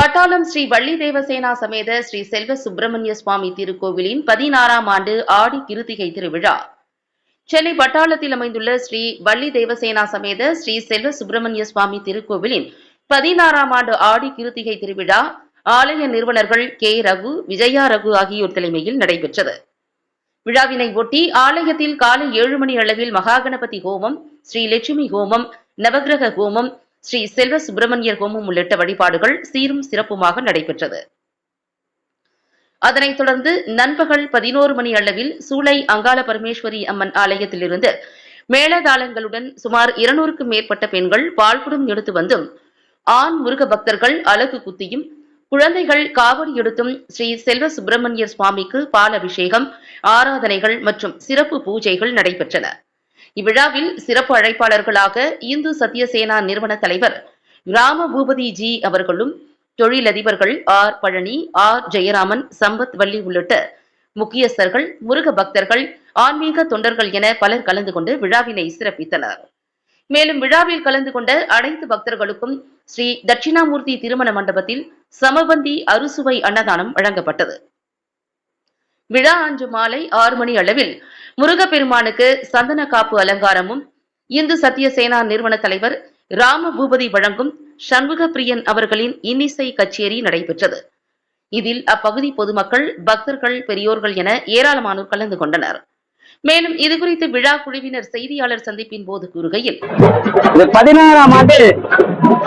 வட்டாலம் ஸ்ரீ வள்ளி தேவசேனா சமேத ஸ்ரீ செல்வ சுப்பிரமணிய சுவாமி திருக்கோவிலின் பதினாறாம் ஆண்டு ஆடி கிருத்திகை திருவிழா. சென்னை வட்டாளத்தில் அமைந்துள்ள ஸ்ரீ வள்ளி தேவசேனா சமேத ஸ்ரீ செல்வ சுப்பிரமணிய சுவாமி திருக்கோவிலின் பதினாறாம் ஆண்டு ஆடி கிருத்திகை திருவிழா ஆலய நிறுவனர்கள் கே ரகு விஜயா ரகு ஆகியோர் தலைமையில் நடைபெற்றது. விழாவினை ஒட்டி ஆலயத்தில் காலை ஏழு மணி அளவில் மகாகணபதி ஹோமம் ஸ்ரீ லட்சுமி ஹோமம் நவகிரக ஹோமம் ஸ்ரீ செல்வ சுப்பிரமணியர் ஹோமம் உள்ளிட்ட வழிபாடுகள் சீரும் சிறப்புமாக நடைபெற்றது. அதனைத் தொடர்ந்து நண்பகல் பதினோரு மணி அளவில் சூளை அங்காள பரமேஸ்வரி அம்மன் ஆலயத்திலிருந்து மேளதாளங்களுடன் சுமார் இருநூறுக்கும் மேற்பட்ட பெண்கள் பால்குடம் எடுத்து வந்தும் ஆண் முருக பக்தர்கள் அலகு குத்தியும் குழந்தைகள் காவடி எடுத்தும் ஸ்ரீ செல்வ சுப்பிரமணியர் சுவாமிக்கு பால் அபிஷேகம் ஆராதனைகள் மற்றும் சிறப்பு பூஜைகள் நடைபெற்றன. இவ்விழாவில் சிறப்பு அழைப்பாளர்களாக இந்து சத்யசேனா நிறுவன தலைவர் ராம பூபதி ஜி அவர்களும் தொழிலதிபர்கள் ஆர் பழனி ஆர் ஜெயராமன் சம்பத் வள்ளி உள்ளிட்ட முக்கியஸ்தர்கள் முருக பக்தர்கள் ஆன்மீக தொண்டர்கள் என பலர் கலந்து கொண்டு விழாவினை சிறப்பித்தனர். மேலும் விழாவில் கலந்து கொண்ட அனைத்து பக்தர்களுக்கும் ஸ்ரீ தட்சிணாமூர்த்தி திருமண மண்டபத்தில் சமபந்தி அறுசுவை அன்னதானம் வழங்கப்பட்டது. விழா அன்று மாலை ஆறு மணி அளவில் முருகப்பெருமானுக்கு சந்தன காப்பு அலங்காரமும் இந்து சத்யசேனா நிறுவன தலைவர் ராம பூபதி வழங்கும் சண்முக பிரியன் அவர்களின் இன்னிசை கச்சேரி நடைபெற்றது. இதில் அப்பகுதி பொதுமக்கள் பக்தர்கள் பெரியோர்கள் என ஏராளமானோர் கலந்து கொண்டனர். மேலும் இதுகுறித்து விழா குழுவினர் செய்தியாளர் சந்திப்பின் போது கூறுகையில் பதினாறாம் ஆண்டு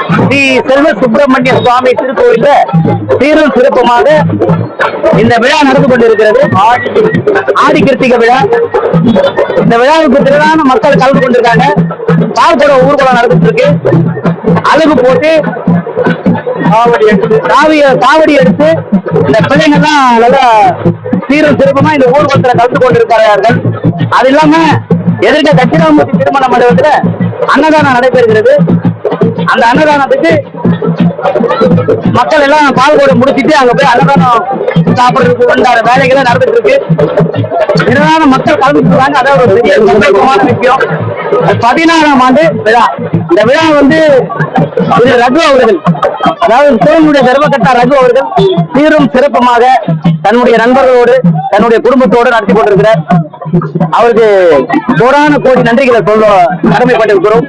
ஸ்ரீ செல்வ சுப்பிரமணிய சுவாமி திருக்கோயில சீரும் சிறப்புமாக இந்த விழா நடந்து கொண்டிருக்கிறது. ஆடி கிருத்திக விழா. இந்த விழாவுக்கு திரளான மக்கள் கலந்து கொண்டிருக்காங்க. பால்குடம் ஊர்வலம் நடந்துட்டு இருக்கு அழகு போட்டு காவடி எடுத்து காவடி எடுத்து இந்த பிள்ளைங்கெல்லாம் நல்லா சீரும் சிறப்புமா இந்த ஊர்வலத்துல கலந்து கொண்டிருக்கிறார்கள். அது இல்லாம எதிர்க்க தட்சிணாமூர்த்தி திருமண மண்டபத்துல அன்னதானம் நடைபெறுகிறது. அந்த அன்னதானத்துக்கு மக்கள் எல்லாம் பால்கோடு முடிச்சிட்டு அங்க போய் அன்னதானம் சாப்பிடுறதுக்கு உண்டான வேலைகள் நடந்துட்டு இருக்கு திரளான மக்கள் கலந்துருக்காங்க அதாவது ஒரு பெரிய சந்தோஷமான விஷயம். பதினாறாம் ஆண்டு விழா. இந்த விழா வந்து ரகு அவர்கள் அதாவது சிவனுடைய தர்மகட்டா ரகு அவர்கள் சீரும் சிறப்புமாக தன்னுடைய நண்பர்களோடு தன்னுடைய குடும்பத்தோடு நடத்தி கொண்டிருக்கிறார். அவருக்கு கோடான கோடி நன்றிகளை சொல்ல கடமைப்பட்டிருக்கிறோம்.